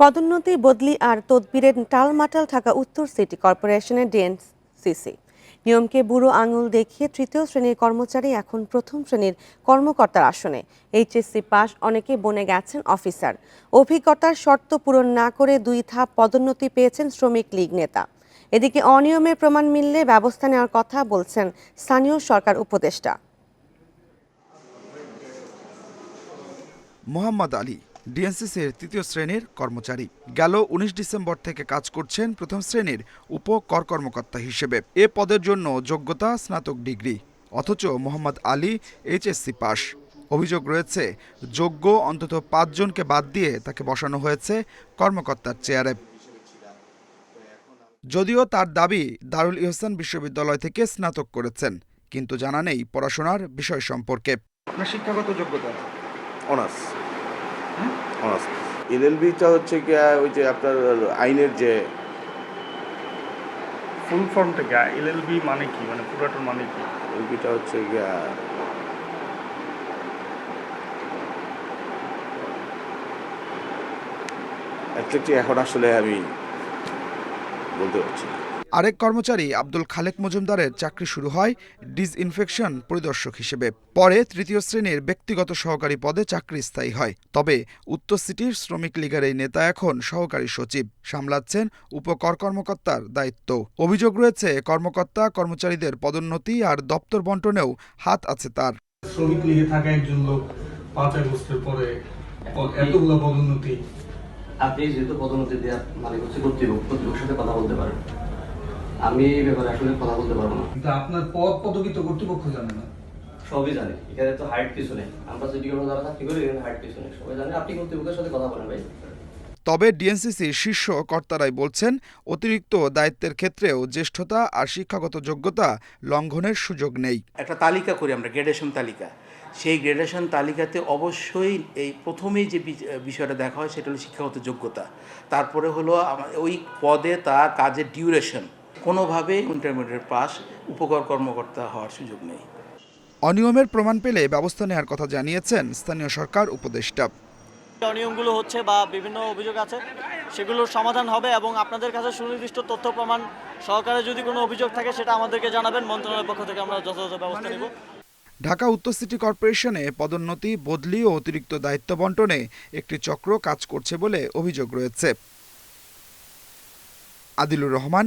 পদোন্নতি, বদলি আর তদবিরের টালমাটাল থাকা উত্তর সিটি কর্পোরেশনের ডিএনসিসি। নিয়মকে বুড়ো আঙুল দেখিয়ে তৃতীয় শ্রেণির কর্মচারী এখন প্রথম শ্রেণির কর্মকর্তার আসনে। এইচএসসি পাস অনেকে বনে গেছেন অফিসার। অভিজ্ঞতার শর্ত পূরণ না করে দুই ধাপ পদোন্নতি পেয়েছেন শ্রমিক লীগ নেতা। এদিকে অনিয়মের প্রমাণ মিললে ব্যবস্থা নেওয়ার কথা বলছেন স্থানীয় সরকার উপদেষ্টা। মোহাম্মদ আলী ডিএনসিসির তৃতীয় শ্রেণির কর্মচারী। গেল উনিশ ডিসেম্বর থেকে কাজ করছেন প্রথম শ্রেণির উপ কর কর্মকর্তা হিসেবে। এ পদের জন্য যোগ্যতা স্নাতক ডিগ্রি অথচ মোহাম্মদ আলী এইচএসসি পাস। অভিযোগ রয়েছে যোগ্য অন্তত পাঁচজনকে বাদ দিয়ে তাকে বসানো হয়েছে কর্মকর্তার চেয়ারে। যদিও তার দাবি দারুল ইহসান বিশ্ববিদ্যালয় থেকে স্নাতক করেছেন কিন্তু জানা নেই পড়াশোনার বিষয় সম্পর্কে। শিক্ষাগত যোগ্যতা? অনার্স। অনার্স। এলএলবিটা হচ্ছে গিয়া ওই যে আপনার আইনের যে ফুল ফর্মটা কি? এলএলবি মানে কি? মানে পুরাটোর মানে কি? এলবিটা হচ্ছে গিয়া এখন আসলে আমি বলতে পারছি না। আরেক কর্মচারী আব্দুল খালেক মজুমদারের চাকরি শুরু হয় ডিসইনফেকশন পরিদর্শক হিসেবে। পরে তৃতীয় শ্রেণির ব্যক্তিগত সহকারী পদে চাকরি স্থায়ী হয়। তবে উত্তর সিটির শ্রমিক লীগের এই নেতা এখন সহকারী সচিব সামলাচ্ছেন উপকর কর্মকর্তার দায়িত্ব। অভিযোগ রয়েছে কর্মকর্তা কর্মচারীদের পদোন্নতি আর দপ্তর বন্টনেও হাত আছে তার। শ্রমিক লীগে থাকা একজন লোক পাঁচ আগস্টের পরে এতগুলো পদোন্নতি। আপনি যেহেতু পদোন্নতি দেওয়ার মালিক হচ্ছে কর্তৃপক্ষ কর্তৃপক্ষের সাথে কথা বলতে পারেন। আমি এই ব্যাপারে আসলে কথা বলতে পারব না। কিন্তু আপনার পদ পদবি তো কর্তৃপক্ষ জানে না। সবই জানি। এখানে তো হাইট কিছু নেই। আমরা সিটি কর্মী যারা চাকরি করি এখানে হাইট কিছু নেই। সবাই জানে। আপনি কর্তৃপক্ষের সাথে কথা বলেন ভাই। তবে ডিএনসিসির শীর্ষ কর্তারাই বলছেন অতিরিক্ত দায়িত্বের ক্ষেত্রেও জ্যেষ্ঠতা আর শিক্ষাগত যোগ্যতা লঙ্ঘনের সুযোগ নেই। একটা তালিকা করি আমরা গ্রেডেশন তালিকা। সেই গ্রেডেশন তালিকাতে অবশ্যই এই প্রথমেই যে বিষয়টা দেখা হয় সেটা হলো শিক্ষাগত যোগ্যতা। তারপরে হলো ওই পদে তার কাজের ডিউরেশন কোনোভাবে ইন্টারমিডিয়েট পাস উপকর কর্মকর্তা হওয়ার সুযোগ নেই। অনিয়মের প্রমাণ পেলে ব্যবস্থা নেওয়ার কথা জানিয়েছেন স্থানীয় সরকার উপদেষ্টা। অনিয়মগুলো হচ্ছে বা বিভিন্ন অভিযোগ আছে সেগুলোর সমাধান হবে এবং আপনাদের কাছে সুনির্দিষ্ট তথ্য প্রমাণ সহকারে যদি কোনো অভিযোগ থাকে সেটা আমাদেরকে জানাবেন। মন্ত্রণালয়ের পক্ষ থেকে আমরা যথাযথ ব্যবস্থা নেব। ঢাকা উত্তর সিটি কর্পোরেশনে পদোন্নতি বদলি ও অতিরিক্ত দায়িত্ব বন্টনে একটি চক্র কাজ করছে বলে অভিযোগ রয়েছে। Adilur Rahman